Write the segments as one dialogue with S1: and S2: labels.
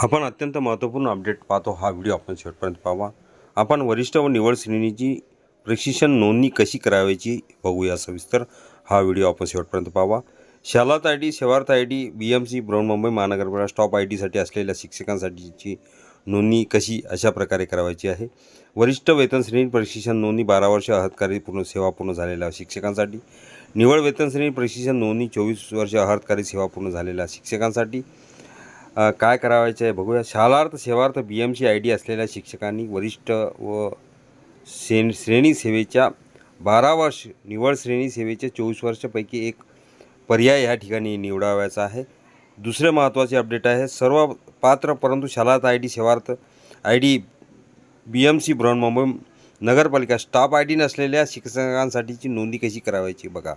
S1: आपण अत्यंत महत्त्वपूर्ण अपडेट पाहतो हा व्हिडिओ आपण शेवटपर्यंत पाहावा. आपण वरिष्ठ व निवड श्रेणीची प्रशिक्षण नोंदणी कशी करावायची बघूया सविस्तर. हा व्हिडिओ आपण शेवटपर्यंत पाहावा. शालात I D Sevaarth I D B M C Brihanmumbai महानगरपालिका स्टॉप आय डीसाठी असलेल्या शिक्षकांसाठीची नोंदणी कशी अशा प्रकारे करावायची आहे. वरिष्ठ वेतन श्रेणी प्रशिक्षण नोंदणी बारा वर्ष अहतकारी पूर्ण सेवा पूर्ण झालेल्या शिक्षकांसाठी. निवड वेतन श्रेणी प्रशिक्षण नोंदणी चोवीस वर्ष अहतकारी सेवा पूर्ण झालेल्या शिक्षकांसाठी. काय करावायचं आहे बघूया. Shalarth Sevaarth B M C I D असलेल्या शिक्षकांनी वरिष्ठ व श्रेण श्रेणी सेवेच्या बारा वर्ष निवड श्रेणी सेवेच्या चोवीस वर्षापैकी एक पर्याय या ठिकाणी निवडावायचा आहे. दुसरे महत्त्वाचे अपडेट आहे सर्व पात्र परंतु Shalarth I D Sevaarth I D B M C Brihanmumbai नगरपालिका स्टाफ आय डी नसलेल्या शिक्षकांसाठीची नोंदी कशी करावायची बघा.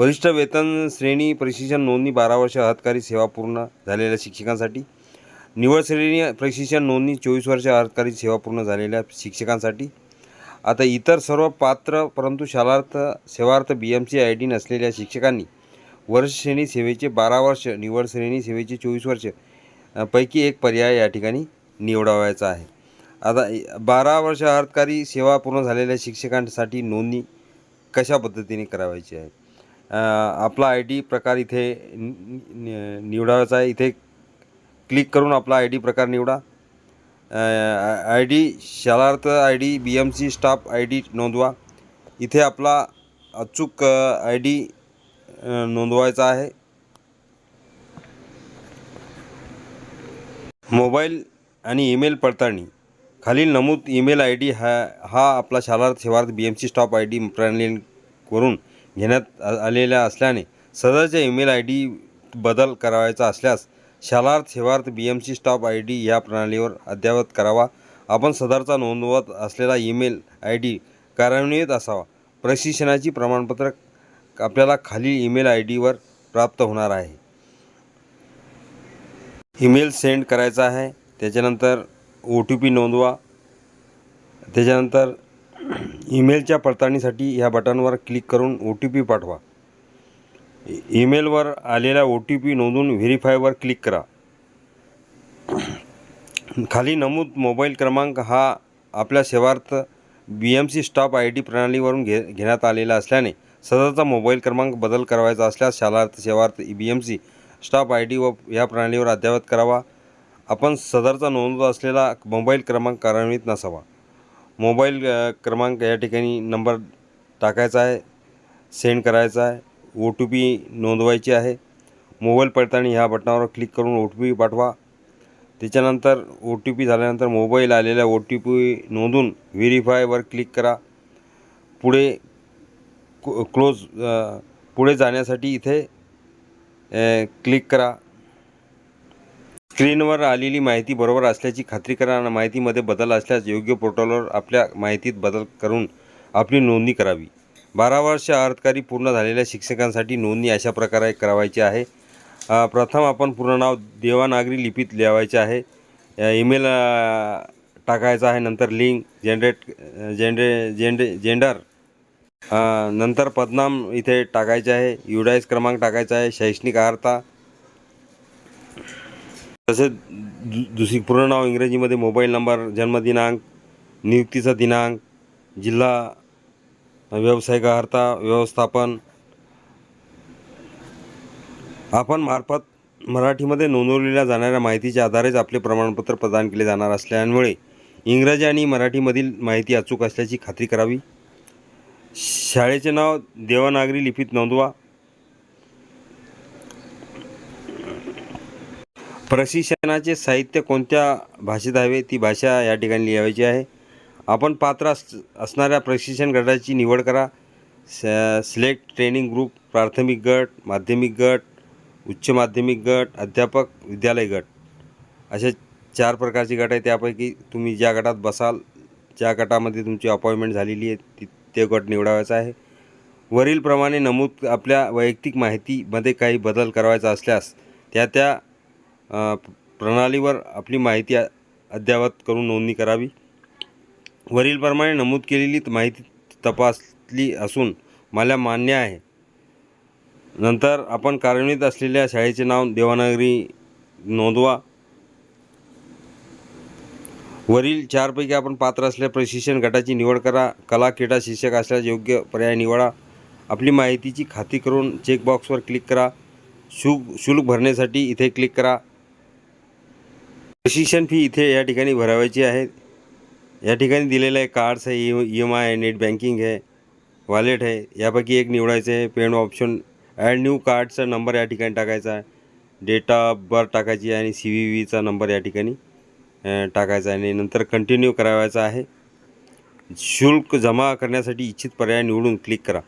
S1: वरिष्ठ वेतन श्रेणी प्रशिक्षण नोंदणी बारा वर्ष अर्थकारी सेवा पूर्ण झालेल्या शिक्षकांसाठी. निवड श्रेणी प्रशिक्षण नोंदणी चोवीस वर्ष अर्थकारी सेवा पूर्ण झालेल्या शिक्षकांसाठी. आता इतर सर्व पात्र परंतु Shalarth Sevaarth B M C I D नसलेल्या शिक्षकांनी वर्ष श्रेणी सेवेचे बारा वर्ष निवड श्रेणी सेवेचे चोवीस वर्ष पैकी एक पर्याय या ठिकाणी निवडावायचा आहे. आता बारा वर्ष अर्थकारी सेवा पूर्ण झालेल्या शिक्षकांसाठी नोंदणी कशा पद्धतीने करावायची आहे? आपला आय डी प्रकार इथे नि- आहे. इथे क्लिक करून आपला आय डी प्रकार निवडा. I D Shalarth I D B M C staff I D नोंदवा. इथे आपला अचूक आय डी नोंदवायचा आहे. मोबाईल आणि ईमेल पडताळणी. खालील नमूद ईमेल आय डी हा हा आपला Shalarth Sevarth B M C staff I D प्रणालीवरून घेण्यात आ- असल्याने सदरच्या ईमेल आय डी बदल करावायचा असल्यास Shalarth Sevarth B M C staff I D या प्रणालीवर अद्ययावत करावा. आपण सदरचा नोंदवत असलेला ईमेल आय डी कार्यान्वित असावा. प्रशिक्षणाची प्रमाणपत्र आपल्याला खालील ईमेल आय डीवर प्राप्त होणार आहे. ईमेल सेंड करायचा आहे. त्याच्यानंतर ओ टी पी नोंदवा. त्याच्यानंतर ईमेलच्या पडताळणीसाठी ह्या बटनवर क्लिक करून ओ टी पी पाठवा. ईमेलवर आलेला ओ टी पी नोंदवून व्हेरीफायवर क्लिक करा. खाली नमूद मोबाईल क्रमांक हा आपल्या Sevarth B M C staff I D प्रणालीवरून घे घेण्यात आलेला असल्याने सदरचा मोबाईल क्रमांक बदल करावायचा असल्यास Shalarth Sevarth B M C staff I D व या प्रणालीवर अद्ययावत करावा. आपण सदरचा नोंदवत असलेला मोबाईल क्रमांक कार्यान्वित नसावा. मोबाईल क्रमांक या ठिकाणी नंबर टाकायचा आहे सेंड करायचा आहे ओ टी पी नोंदवायची आहे. मोबाईल पडताळणी ह्या बटनावर क्लिक करून ओ टी पी पाठवा. त्याच्यानंतर ओ टी पी झाल्यानंतर मोबाईल आलेल्या ओ टी पी नोंदून व्हेरीफायवर क्लिक करा. पुढे क्लोज क्लोज पुढे जाण्यासाठी इथे क्लिक करा. स्क्रीनवर आलेली माहिती बरोबर असल्याची खात्री करा आणि माहितीमध्ये बदल असल्यास योग्य पोर्टलवर आपल्या माहितीत बदल करून आपली नोंदणी करावी. बारा वर्ष अर्थकारी पूर्ण झालेल्या शिक्षकांसाठी नोंदणी अशा प्रकारे करावायची आहे. प्रथम आपण पूर्ण नाव देवानागरी लिपीत लिहावायचे आहे. ईमेल टाकायचा आहे नंतर लिंक जेनरेट जेंडे जेंडे जेंडर नंतर पदनाम इथे टाकायचे आहे. युडाईज क्रमांक टाकायचा आहे. शैक्षणिक अर्हता तसेच दु दुसरी पूर्ण नाव इंग्रजीमध्ये मोबाईल नंबर जन्मदिनांक नियुक्तीचा दिनांक जिल्हा व्यावसायिक अर्हता व्यवस्थापन आपण मार्फत मराठीमध्ये नोंदवलेल्या जाणाऱ्या माहितीच्या आधारेच आपले प्रमाणपत्र प्रदान केले जाणार असल्यामुळे इंग्रजी आणि मराठीमधील माहिती अचूक असल्याची खात्री करावी. शाळेचे नाव देवनागरी लिपीत नोंदवा. प्रशिक्षणाचे साहित्य कोणत्या भाषेत हवे ती भाषा या ठिकाणी लिहायची आहे. आपण पात्र अस असणाऱ्या प्रशिक्षण गटाची निवड करा. स सिलेक्ट ट्रेनिंग ग्रुप प्राथमिक गट माध्यमिक गट उच्च माध्यमिक गट अध्यापक विद्यालय गट. असे चार प्रकारचे गट आहे त्यापैकी तुम्ही ज्या गटात बसाल ज्या गटामध्ये तुमची अपॉइंटमेंट झालेली आहे ती ते गट निवडावायचा आहे. वरीलप्रमाणे नमूद आपल्या वैयक्तिक माहितीमध्ये काही बदल करावायचा असल्यास त्या त्या प्रणालीवर आपली माहिती अद्ययावत करून नोंदणी करावी. वरीलप्रमाणे नमूद केलेली माहिती तपासली असून मला मान्य आहे. नंतर आपण कार्यान्वित असलेल्या शाळेचे नाव देवानगरी नोंदवा. वरील चारपैकी आपण पात्र असल्या प्रशिक्षण गटाची निवड करा. कला क्रीडा शिक्षक असल्यास योग्य पर्याय निवडा. आपली माहितीची खात्री करून चेकबॉक्सवर क्लिक करा. शु शुल्क भरण्यासाठी इथे क्लिक करा. प्रशिक्षण फी इथे या ठिकाणी भरावायची आहे. या ठिकाणी दिलेलं आहे कार्ड्स आहे ई एम आय आहे नेट बँकिंग आहे वॉलेट आहे. यापैकी एक निवडायचं आहे पेमेंट ऑप्शन ॲड न्यू कार्डचा नंबर या ठिकाणी टाकायचा आहे. डेट ऑफ बर्थ टाकायची आहे आणि सी व्ही व्हीचा नंबर या ठिकाणी टाकायचा आहे. आणि नंतर कंटिन्यू करावायचा आहे. शुल्क जमा करण्यासाठी इच्छित पर्याय निवडून क्लिक करा.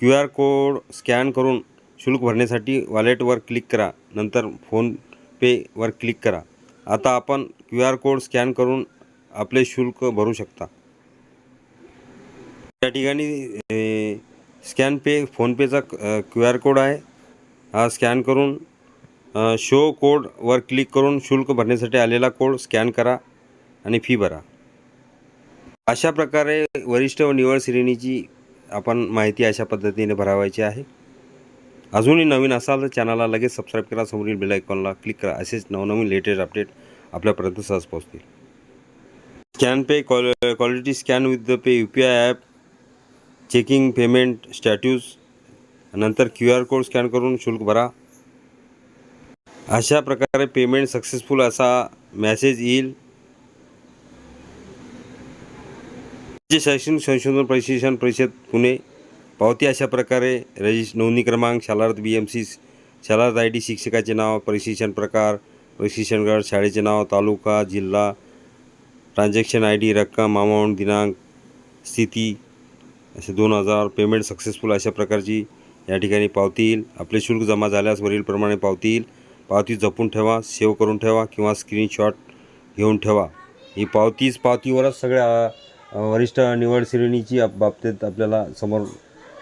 S1: क्यू आर कोड स्कॅन करून शुल्क भरण्यासाठी वॉलेटवर क्लिक करा. नंतर फोनपेवर क्लिक करा. आता आपण क्यू आर कोड स्कॅन करून आपले शुल्क भरू शकता. या ठिकाणी स्कॅन पे फोनपेचा क्यू आर कोड आहे. हा स्कॅन करून शो कोडवर क्लिक करून शुल्क भरण्यासाठी आलेला कोड स्कॅन करा आणि फी भरा. अशा प्रकारे वरिष्ठ व निवड श्रेणीची आपण माहिती अशा पद्धतीने भरावायची आहे. अजूनही नवीन असाल तर चॅनलला लगेच सबस्क्राईब करा. समोरील बेल आयकॉनला क्लिक करा. असेच नवनवीन लेटेस्ट अपडेट आपल्यापर्यंत सहज पोहोचतील. Scan pay क्वाल quality scan with the pay U P I app checking payment status नंतर क्यू आर कोड स्कॅन करून शुल्क भरा. अशा प्रकारे पेमेंट सक्सेसफुल असा मॅसेज येईल. राज्य शैक्षणिक संशोधन प्रशिक्षण परिषद पुणे. पावती अशा प्रकारे रजिस्ट नोंदणी क्रमांक Shalarth B M C Shalarth I D शिक्षकाचे नाव प्रशिक्षण प्रकार प्रशिक्षण गट शाळेचे नाव तालुका जिल्हा ट्रान्झॅक्शन आय डी रक्कम अमाऊंट दिनांक स्थिती असे दोन हजार पेमेंट सक्सेसफुल अशा प्रकारची या ठिकाणी पावती येईल. आपले शुल्क जमा झाल्यास वरीलप्रमाणे पावती येईल. पावती जपून ठेवा सेव्ह करून ठेवा किंवा स्क्रीनशॉट घेऊन ठेवा. ही पावतीच पावतीवरच सगळ्या वरिष्ठ निवड श्रेणीची बाबतीत आपल्याला समोर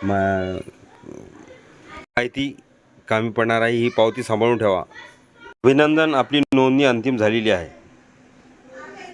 S1: मा माहिती कामी पडणार आहे ही पावती सांभाळून ठेवा. अभिनंदन आपली नोंदणी अंतिम झालेली आहे.